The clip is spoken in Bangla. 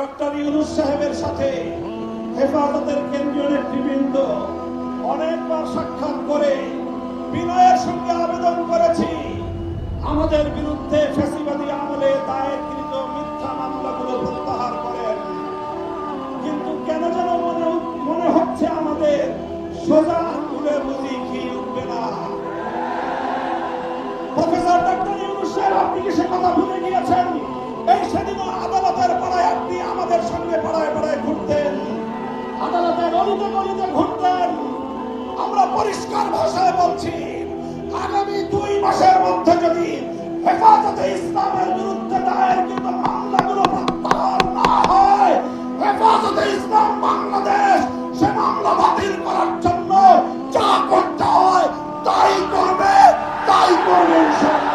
ডক্টর ইউনুস সাহেবের সাথে হেফাজতের কেন্দ্রীয় নেতৃবৃন্দ অনেকবার সাক্ষাৎ করে বিনয়ের সঙ্গে আবেদন করেছি, আমাদের বিরুদ্ধে ফ্যাসিবাদী আমলে দায়েরকৃত মিথ্যা মামলাগুলো প্রত্যাহার করেন। কিন্তু কেন যেন মনে মনে হচ্ছে আমাদের সোজা আঙ্গুলে বুঝি ঘি উঠবে না। প্রফেসর ডক্টর ইউনুস সাহেব, আপনি কি সে কথা ভুলে গিয়েছেন? গলিতে ঘুরতেন আমরা পরিষ্কার ভাষায় বলছি, আগামী দুই মাসের মধ্যে যদি হেফাজতে ইসলামের বিরুদ্ধে দায়েরকৃত মামলাগুলো প্রত্যাহার না হয়, হেফাজতে ইসলাম বাংলাদেশ সে মামলা বাতিল করার জন্য যা করতে হয় তাই করবে তাই করবে ইনশাআল্লাহ।